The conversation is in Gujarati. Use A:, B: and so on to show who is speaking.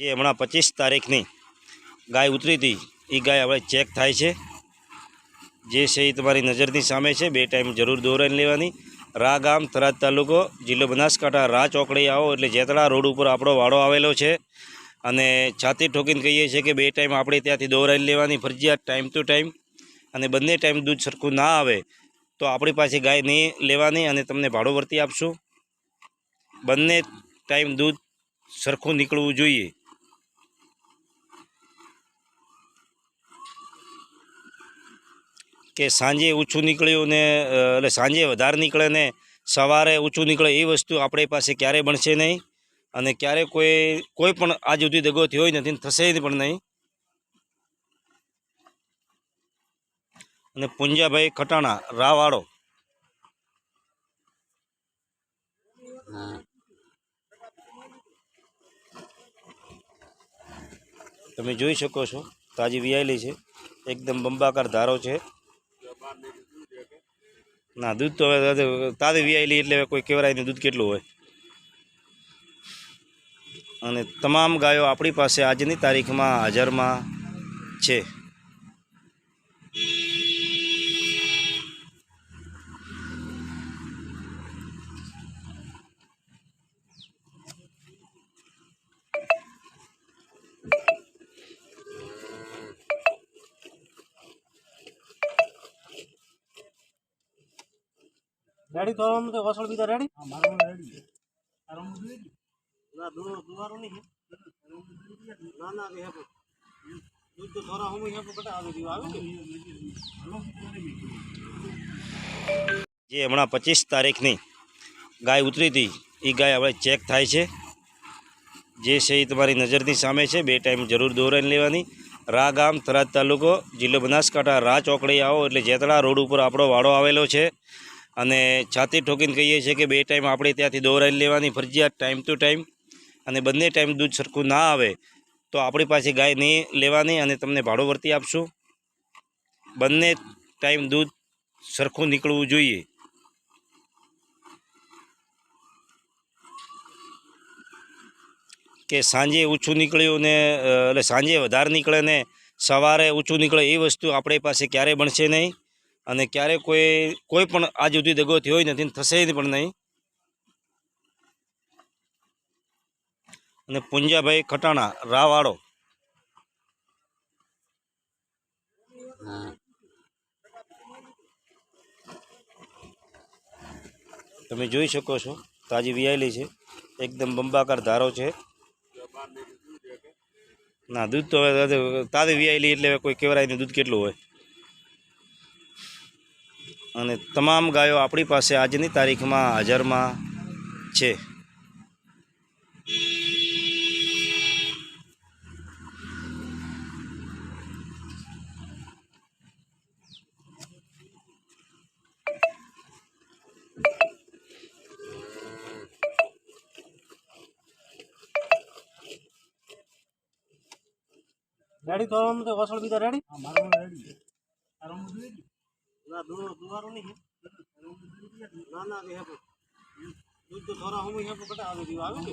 A: જે હમણાં પચીસ તારીખની ગાય ઉતરી હતી, એ ગાય હવે ચેક થાય છે. જે છે એ તમારી નજરની સામે છે, બે ટાઈમ જરૂર દોરાઈને લેવાની. રા ગામ થરાદ તાલુકો જિલ્લો બનાસકાંઠા રા ચોકડી આવો, એટલે જેતળા રોડ ઉપર આપણો વાડો આવેલો છે. અને છાતી ઠોકીને કહીએ છીએ કે બે ટાઈમ આપણે ત્યાંથી દોરાઈને લેવાની ફરજિયાત ટાઈમ ટુ ટાઈમ અને બંને ટાઈમ દૂધ સરખું ના આવે, તો આપણી પાસે ગાય નહીં લેવાની અને તમને ભાડો વર્તી આપશું. બંને ટાઈમ દૂધ સરખું નીકળવું જોઈએ. કે સાંજે ઓછું નીકળ્યું ને એટલે સાંજે વધારે નીકળે ને, સવારે ઓછું નીકળે એ વસ્તુ આપણી પાસે ક્યારેય બનશે નહીં. અને ક્યારે કોઈ કોઈ પણ આજ સુધી દગો થયો નથી થશે પણ નહીં. અને પુંજાભાઈ ખટાણા, રાવાળો. તમે જોઈ શકો છો, તાજી વિયાયેલી છે. એકદમ બંબાકાર ધારો છે. ના, દૂધ તો હવે તાજી વિયાયેલી એટલે કોઈ કેવરાયનું દૂધ કેટલું હોય. અને તમામ ગાયો આપણી પાસે આજની તારીખમાં હાજરમાં છે.
B: રેડી તો આમ તો વસળ બીજા રેડી મારું રેડી ના દૂર દુવારો નહીં ના ના હેપો દૂધ તો થોડા હું હે કટા આવે દીવા આવે
A: જે હમણાં પચીસ તારીખની ગાય ઉતરી હતી એ ગાય હવે ચેક થાય છે. જે છે એ તમારી નજરની સામે છે બે ટાઈમ જરૂર દોરાઈને લેવાની. રા ગામ થરાદ તાલુકો જિલ્લો બનાસકાંઠા રા ચોકડી આવો એટલે જેતળા રોડ ઉપર આપણો વાડો આવેલો છે. અને છાતી ઠોકીને કહીએ છીએ કે બે ટાઈમ આપણે ત્યાંથી દોરાઈને લેવાની ફરજિયાત ટાઈમ ટુ ટાઈમ અને બંને ટાઈમ દૂધ સરખું ના આવે, તો આપણી પાસે ગાય નહીં લેવાની અને તમને ભાડો વર્તી આપશું. બંને ટાઈમ દૂધ સરખું નીકળવું જોઈએ. કે સાંજે ઓછું નીકળ્યું ને એટલે સાંજે વધારે નીકળે ને સવારે ઓછું નીકળે એ વસ્તુ આપણી પાસે ક્યારેય બનશે નહીં. અને ક્યારે કોઈ કોઈ પણ આજ સુધી દગો થયો નથી થશે પણ નહીં. અને પુંજાભાઈ ખટાણા રાવાળો તમે જોઈ શકો છો તાજી વિયાયેલી છે એકદમ બંબાકાર ધારો છે. ના દૂધ તો હવે તાજી વિયાયેલી એટલે કોઈ કહેવાય દૂધ કેટલું હોય. અને તમામ ગાયો આપણી પાસે આજની તારીખમાં હાજરમાં છે.
B: રેડી તો બીજા રેડી મારું રેડી દૂર, દુવારો નહીં ના ના કે હેપો દૂધ તો થોડા હું હેપો કટા આવે દીવા આવે કે